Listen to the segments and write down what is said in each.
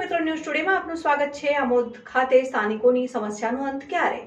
મિત્રો ન્યૂઝ ટુડેમાં આપનું સ્વાગત છે. આમોદ ખાતે સ્થાનિકોની સમસ્યાનો અંત ક્યારે?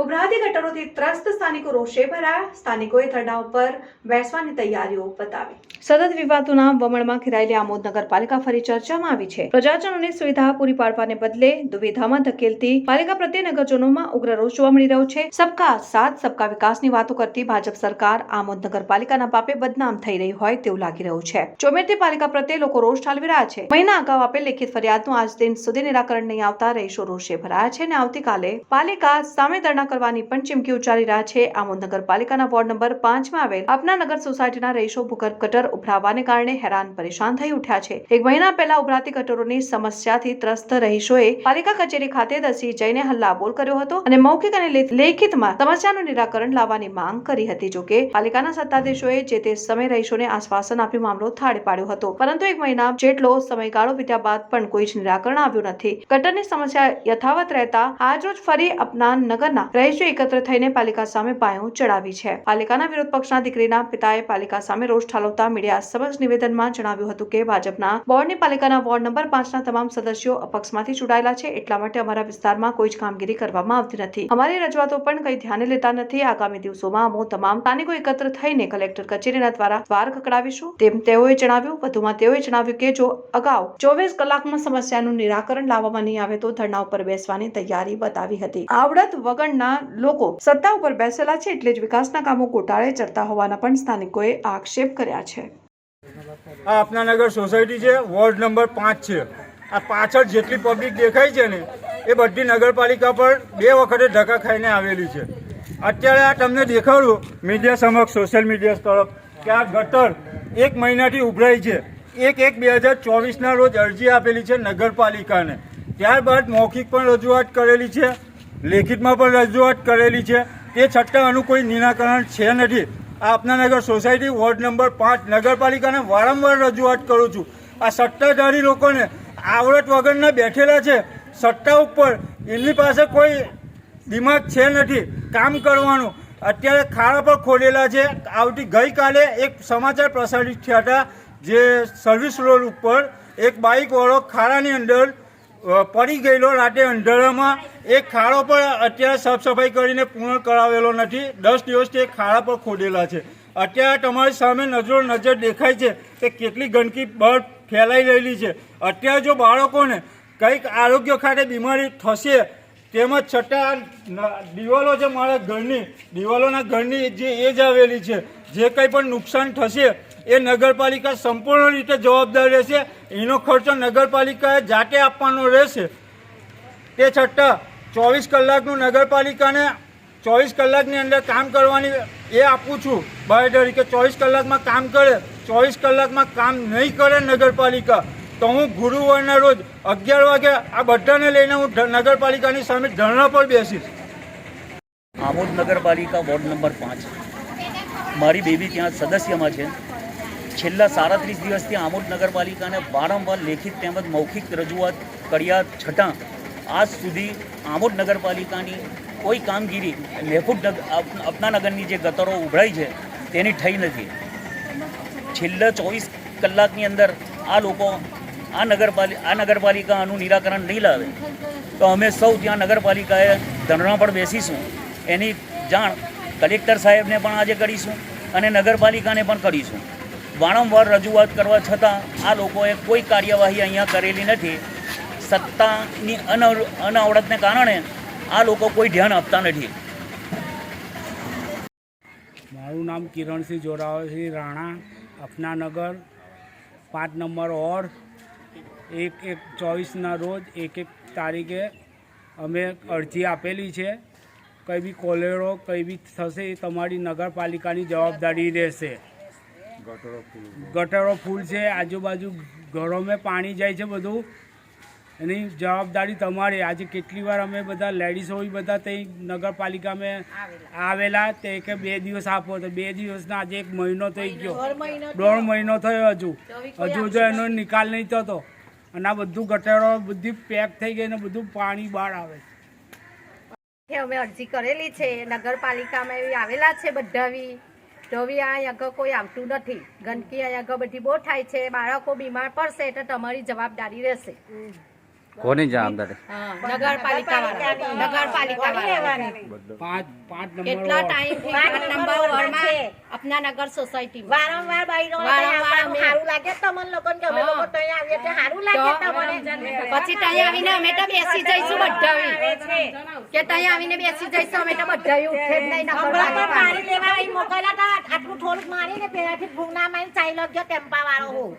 ઉભરાતી ગટરોથી ત્રસ્ત સ્થાનિકો રોષે ભરાયા. સ્થાનિકોએ ધરણા ઉપર બેસવાની તૈયારીઓ બતાવી. સતત વિવાદોના વમણમાં ઘેરાયેલી આમોદ નગરપાલિકા ફરી ચર્ચામાં આવી છે. પ્રજાજનોને સુવિધા પૂરી પાડવાને બદલે દુવિધામાં ધકેલતી પાલિકા પ્રત્યે નગરજનોમાં ઉગ્ર રોષ જોવા મળી રહ્યો છે. સબકા સાથ, સબકા વિકાસની વાતો કરતી ભાજપ સરકાર આમોદ નગરપાલિકાના પાપે બદનામ થઈ રહી હોય તેવું લાગી રહ્યું છે. ચોમેરથી પાલિકા પ્રત્યે લોકો રોષ ઠાલવી રહ્યા છે. મહિના અગાઉ આપેલ લેખિત ફરિયાદનું આજ દિન સુધી નિરાકરણ નહીં આવતા, રહીશો રોષે ભરાયા છે અને આવતીકાલે પાલિકા સામે ધરણા કરવાની પણ ચીમકી ઉચ્ચારી રહ્યા છે. આમોદ નગરપાલિકાના વોર્ડ નંબર પાંચમાં આવેલ અપનાનગર સોસાયટીના રહીશો ભૂગર્ભ ગટર ઉભરાવાને કારણે હેરાન પરેશાન થઈ ઉઠ્યા છે. એક મહિના પહેલા ઉભરાતી ગટરોની સમસ્યાથી ત્રસ્ત રહીશોએ પાલિકા કચેરી ખાતે દસી જઈને હલ્લાબોલ કર્યો હતો અને મૌખિક અને લેખિતમાં સમસ્યાનું નિરાકરણ લાવવાની માંગ કરી હતી. જોકે પાલિકાના સત્તાધીશોએ જે તે સમય રહીશોને આશ્વાસન આપી મામલો થાળે પાડ્યો હતો. પરંતુ એક મહિના જેટલો સમયગાળો વીત્યા બાદ પણ કોઈ જ નિરાકરણ આવ્યું નથી. ગટરની સમસ્યા યથાવત રહેતા આજરોજ ફરી અપના નગરના રહીશો એકત્ર થઈને પાલિકા સામે પાયો ચડાવી છે. પાલિકાના વિરોધ પક્ષના દીકરીના પિતાએ પાલિકા સામે રોષ ઠાલવતા મીડિયા સમક્ષ નિવેદનમાં જણાવ્યું હતું કે ભાજપના બોર્ડની પાલિકાના વોર્ડ નંબર પાંચના તમામ સદસ્યો અપક્ષમાંથી ચૂંટાયેલા છે એટલા માટે અમારા વિસ્તારમાં કોઈ જ કામગીરી કરવામાં આવતી નથી. અમારી રજૂઆતો પણ કંઈ ધ્યાને લેતા નથી. આગામી દિવસોમાં અમો તમામ સ્થાનિકો એકત્ર થઈને કલેક્ટર કચેરીના દ્વારા દ્વાર ખકડાવીશું. તેમ તેઓએ જણાવ્યું. વધુમાં તેઓએ જણાવ્યું કે જો અગાઉ ચોવીસ કલાકમાં સમસ્યાનું નિરાકરણ લાવવામાં નહીં આવે તો ધરણા ઉપર બેસવાની તૈયારી બતાવી હતી. આવડત વગરના લોકો સત્તા ઉપર બેસેલા છે એટલે જ વિકાસના કામો ગોટાળે ચડતા હોવાના પણ સ્થાનિકોએ આક્ષેપ કર્યા છે. આ આપનાનગર સોસાયટી છે, વોર્ડ નંબર પાંચ છે. આ પાછળ જેટલી પબ્લિક દેખાય છે ને, એ બધી નગરપાલિકા પર બે વખતે ધક્કા ખાઈને આવેલી છે. અત્યારે આ તમને દેખાડું મીડિયા સમક્ષ, સોશિયલ મીડિયા તરફ, કે આ ગટર એક મહિનાથી ઉભરાઈ છે. એક એક બે હજાર ચોવીસના રોજ અરજી આપેલી છે નગરપાલિકાને. ત્યારબાદ મૌખિક પણ રજૂઆત કરેલી છે. લેખિતમાં પણ રજૂઆત કરેલી છે તે છતાં આનું કોઈ નિરાકરણ છે નથી. આ અપનાનગર સોસાયટી વોર્ડ નંબર પાંચ નગરપાલિકાને વારંવાર રજૂઆત કરું છું. આ સત્તાધારી લોકોને આવડત વગરના બેઠેલા છે. સત્તા ઉપર એમની પાસે કોઈ દિમાગ છે નથી. કામ કરવાનું. અત્યારે ખાડા પર ખોલેલા છે. આવતી ગઈકાલે એક સમાચાર પ્રસારિત થયા હતા, જે સર્વિસ રોડ ઉપર એક બાઇકવાળો ખાડાની અંદર પડી ગયેલો રાતે અંધારામાં. એ ખાડો પર અત્યારે સાફ સફાઈ કરીને પૂર્ણ કરાવેલો નથી. દસ દિવસથી એ ખાડા પર ખોદેલા છે. અત્યારે તમારી સામે નજરો નજર દેખાય છે કે કેટલી ગંદકી બહાર ફેલાઈ રહેલી છે. અત્યારે જો બાળકોને કંઈક આરોગ્ય ખાતે બીમારી થશે, તેમજ છતાં દિવાલો છે મારા ઘરની, દિવાલોના ઘરની જે એજ આવેલી છે, જે કંઈ પણ નુકસાન થશે એ નગરપાલિકા સંપૂર્ણ રીતે જવાબદાર રહેશે. એનો ખર્ચો નગરપાલિકાએ જાતે આપવાનો રહેશે. તે છતાં ચોવીસ કલાકનું નગરપાલિકાને ચોવીસ કલાકની અંદર કામ કરવાની એ આપું છું. બાહેધરી કે ચોવીસ કલાકમાં કામ કરે, ચોવીસ કલાકમાં કામ નહીં કરે નગરપાલિકા, તો હું ગુરુવારના રોજ અગિયાર વાગે આ બધાને લઈને હું નગરપાલિકાની સામે ધરણા પર બેસીશ. આમોદ નગરપાલિકા વોર્ડ નંબર પાંચ. મારી બેબી ત્યાં સદસ્યમાં છે. છેલ્લા સાડત્રીસ દિવસથી આમોદ નગરપાલિકાને વારંવાર લેખિત તેમજ મૌખિક રજૂઆત કર્યા છતાં, આજ સુધી આમોદ નગરપાલિકાની કોઈ કામગીરી અપ- અપનાનગરની જે ગતરો ઉભરાઈ છે, તેની થઈ નથી. છેલ્લા ચોવીસ કલાકની અંદર આ લોકો આ નગરપાલિકા આ નગરપાલિકા આનું નિરાકરણ નહીં લાવે. તો અમે સૌ ત્યાં નગરપાલિકાએ ધરણા પર બેસીશું. એની જાણ કલેક્ટર સાહેબને પણ આજે કરીશું અને નગરપાલિકાને પણ કરીશું. વારંવાર રજૂઆત કરવા છતાં આ લોકોએ કોઈ કાર્યવાહી અહીંયા કરેલી નથી. સત્તાની અનવ અનાવડતને કારણે આ લોકો કોઈ ધ્યાન આપતા નથી. મારું નામ કિરણસિંહ જોરાવરસિંહ રાણા, અપનાનગર, પાંચ નંબર ઓર એક એક ચોવીસના રોજ, એક એક તારીખે અમે અરજી આપેલી છે. કંઈ બી કોલેરો, કંઈ બી થશે એ તમારી નગરપાલિકાની જવાબદારી રહેશે. ગટરો ફૂલ છે. આજુબાજુ ઘરોમાં પાણી જાય છે બધું. એની જવાબદારી તમારી. આજે કેટલી વાર અમે બધા લેડીઝ હોય બધા તે નગરપાલિકામાં આવેલા તે કે બે દિવસ આપો. તો બે દિવસના આજે એક મહિનો થઈ ગયો. દોઢ મહિનો થયો હજુ. હજુ હજુ એનો નિકાલ નહીં થતો. અને આ બધું ગટરો બધી પેક થઈ ગઈ ને બધું પાણી બહાર આવે છે. અમે અરજી કરેલી છે. નગરપાલિકામાં એવી આવેલા છે બધા હવે આ આગળ કોઈ આવતું નથી. ગંદકી અહીં આગળ બધી બહુ થાય છે, બાળકો બીમાર પડશે એટલે તમારી જવાબદારી રહેશે. કોની જવાબદારી? કેટલા ટાઈમ નંબર વોર્ડમાં આપના નગર સોસાયટી વારંવાર બહેનો સારું લાગે તમને લોકોને કે અમે લોકો ત્યાં આવીએ એટલે સારું લાગે તમને પછી ત્યાં આવીને અમે તો બેસી જઈશું બધા કે ત્યાં આવીને બેસી જઈશું અમે તો બધા ઉઠે જ નહીં પણ લેવા અહીં મોકલ્યા હતા આટલું થોડુંક મારીને પેલાથી ભૂંગના મારીને ચાલ્યો ગયો ટેમ્પા વાળો હું